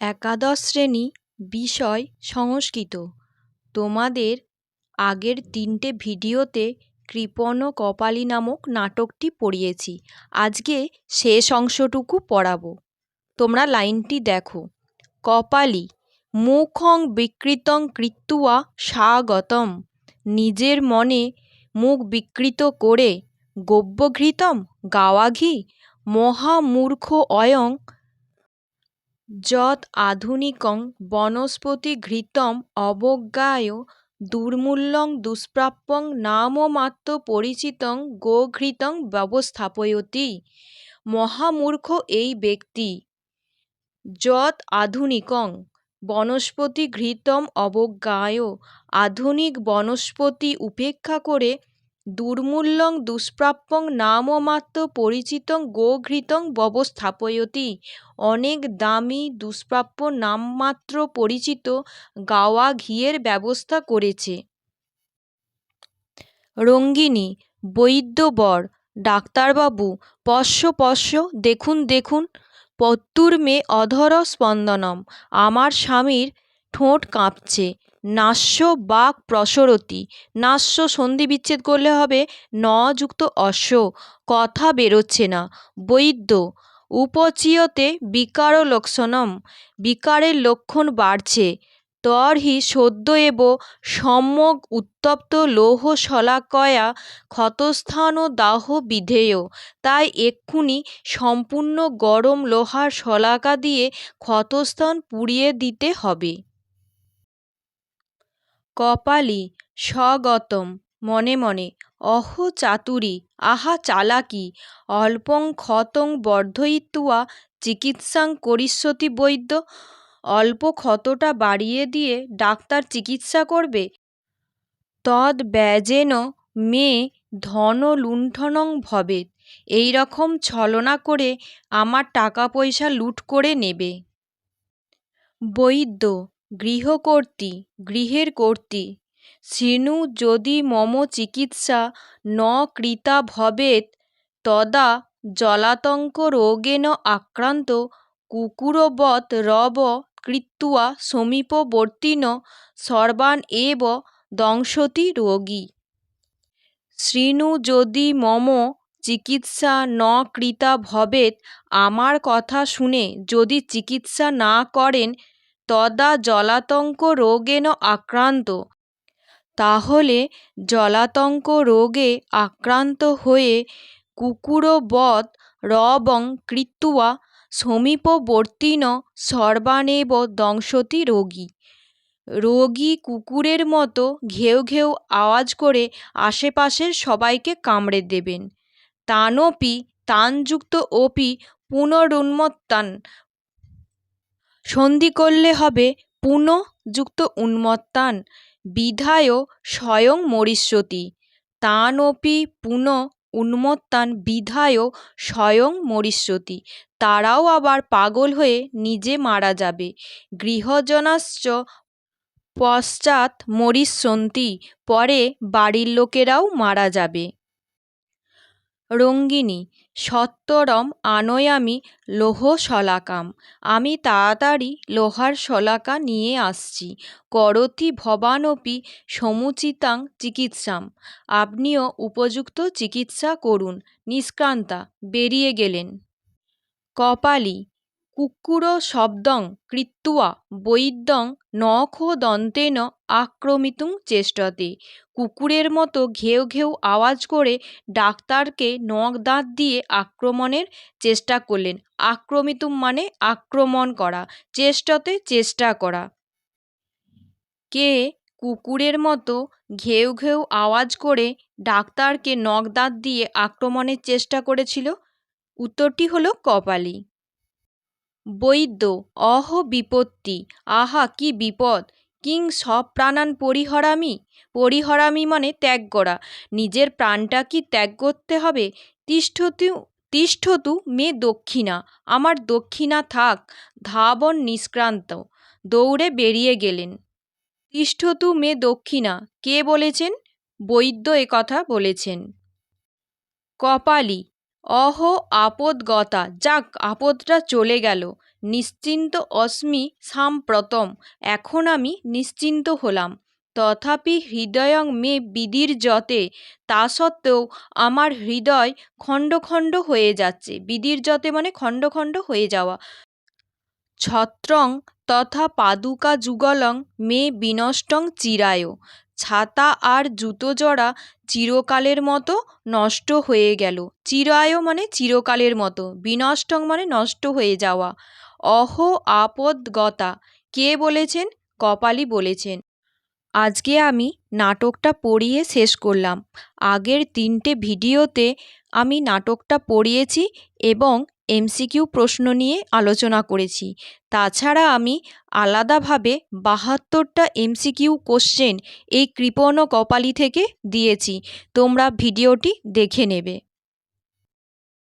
একাদশ শ্রেণি বিষয় সংস্কৃত। তোমাদের আগের তিনটে ভিডিওতে কৃপণ কপালী নামক নাটকটি পড়িয়েছি। আজকে শেষ অংশটুকু পড়াবো। তোমরা লাইনটি দেখো। কপালী, মুখং বিকৃতং কৃত্তুয়া স্বাগতম। নিজের মনে মুখ বিকৃত করে গব্যঘৃতম গাওয়া ঘি, মহামূর্খ অয়ং যৎ আধুনিকং বনস্পতিঘৃতম অবজ্ঞায় দুর্মূল্যং দুষ্প্রাপ্যং নামমাত্র পরিচিতং গোঘৃতং ব্যবস্থাপয়তি। মহামূর্খ এই ব্যক্তি। যৎ আধুনিকং বনস্পতিঘৃতম অবজ্ঞায় আধুনিক বনস্পতি উপেক্ষা করে দুর্মূল্যং দুষ্প্রাপ্যং নামমাত্র পরিচিতং গোঘৃতং ব্যবস্থাপয়তি অনেক দামি দুষ্প্রাপ্য নামমাত্র পরিচিত গাওয়া ঘিয়ের ব্যবস্থা করেছে। রঙ্গিনী, বৈদ্য বর, ডাক্তারবাবু, পশ্য পশ্য, দেখুন দেখুন, পত্তুর মে অধর স্পন্দনম আমার স্বামীর ঠোঁট কাঁপছে। নাস্য বাক্ প্রসরতি। নাস্য সন্ধি বিচ্ছেদ করলে হবে ন যুক্ত অস্য কথা বেরোচ্ছে না। বৈদ্য, উপচীয়তে বিকারলক্ষণম বিকারের লক্ষণ বাড়ছে। তর্হি সদ্য এব সম্যক উত্তপ্ত লৌহ শলাকয়া ক্ষতস্থান ও দাহ বিধেয়। তাই এক্ষুনি সম্পূর্ণ গরম লোহার শলাকা দিয়ে ক্ষতস্থান পুড়িয়ে দিতে হবে। কপালী স্বগতম, মনে মনে, অহো চাতুরী, আহা চালাকি, অল্পং ক্ষতং বর্ধয়িত্বা, চিকিৎসাং করিষ্যতি বৈদ্য, অল্প ক্ষতটা বাড়িয়ে দিয়ে ডাক্তার চিকিৎসা করবে? তদ তদ্ব্যজেন মে ধনলুণ্ঠনং ভবেৎ, এই রকম ছলনা করে আমার টাকা পয়সা লুঠ করে নেবে। বৈদ্য গৃহকর্ত্রী, গৃহের কর্ত্রী। শৃণু যদি মম চিকিৎসা ন কৃতা ভবেৎ তদা জলাতঙ্ক রোগেণ আক্রান্ত, কুকুরবৎ রব কৃত্বা সমীপবর্তিনঃ সর্বান এব দংশতি রোগী। শৃণু যদি মম চিকিৎসা ন কৃতা ভবেৎ আমার কথা শুনে যদি চিকিৎসা না করেন তদা জলাতঙ্ক রোগেণ আক্রান্ত। তাহলে জলাতঙ্ক রোগে আক্রান্ত হয়ে কুকুরবৎ রবং কৃত্বা সমীপবর্তিনঃ সর্বানেব দংশতি রোগী। রোগী কুকুরের মতো ঘেউ ঘেউ আওয়াজ করে আশেপাশের সবাইকে কামড়ে দেবেন। তানপি, তানযুক্ত অপি পুনরুন্মত্তান সন্ধি করলে হবে পুন যুক্ত উন্মত্তান, বিধায় স্বয়ং মরিষ্যতি। তানপি পুন উন্মত্তান, বিধায় স্বয়ং মরিষ্যতি। তারাও আবার পাগল হয়ে নিজে মারা যাবে। গৃহজনাশ্চ পশ্চাৎ মরিষ্যন্তি, পরে বাড়ির লোকেরাও মারা যাবে। রঙ্গিনী সত্বরম আনয়ামি লোহ শলাকাম। আমি তাড়াতাড়ি লোহার শলাকা নিয়ে আসছি। করোতি ভবানপি সমুচিতাং চিকিৎসাম। আপনিও উপযুক্ত চিকিৎসা করুন। নিষ্ক্রান্তা, বেরিয়ে গেলেন। কপালী কুক্কুরশব্দং কৃত্বা বৈদ্যং নখদন্তেন আক্রমিতুং চেষ্টতে। কুকুরের মতো ঘেউ ঘেউ আওয়াজ করে ডাক্তারকে নখ দাঁত দিয়ে আক্রমণের চেষ্টা করলেন। আক্রমিতুম মানে আক্রমণ করা, চেষ্টতে চেষ্টা করা। কে কুকুরের মতো ঘেউ ঘেউ আওয়াজ করে ডাক্তারকে নখ দাঁত দিয়ে আক্রমণের চেষ্টা করেছিল? উত্তরটি হল কপালী। বৈদ্য, অহ বিপত্তি, আহা কি বিপদ, কিং সপ্রাণান পরিহরামি? পরিহরামি মানে ত্যাগ করা। নিজের প্রাণটা কি ত্যাগ করতে হবে? তিষ্ঠতু তিষ্ঠতু মে দক্ষিণা, আমার দক্ষিণা থাক, ধাবন নিষ্ক্রান্ত। দৌড়ে বেরিয়ে গেলেন। তিষ্ঠতু মে দক্ষিণা, কে বলেছেন? বৈদ্য কথা বলেছেন। কপালী অহ, আপদগতা, যাক, আপদটা চলে গেল। নিশ্চিন্ত অস্মি সাম্প্রতম, এখন আমি নিশ্চিন্ত হলাম। তথাপি হৃদয়ং মে বিদির্যতে তা সত্ত্বেও আমার হৃদয় খণ্ড খণ্ড হয়ে যাচ্ছে। বিদির্যতে মানে খণ্ড খণ্ড হয়ে যাওয়া। ছত্রং তথা পাদুকা যুগলং মে বিনষ্টং চিরায়। ছাতা আর জুতো জোড়া চিরকালের মতো নষ্ট হয়ে গেল। চিরায় মানে চিরকালের মতো। বিনষ্টং মানে নষ্ট হয়ে যাওয়া। অহো আপদগতা। কে বলেছেন? কপালি বলেছেন। আজকে আমি নাটকটা পড়িয়ে শেষ করলাম। আগের তিনটে ভিডিওতে আমি নাটকটা পড়িয়েছি এবং এমসিকিউ প্রশ্ন নিয়ে আলোচনা করেছি। তাছাড়া আমি আলাদাভাবে বাহাত্তরটা এমসিকিউ কোশ্চেন এই কৃপণ কপালি থেকে দিয়েছি। তোমরা ভিডিওটি দেখে নেবে।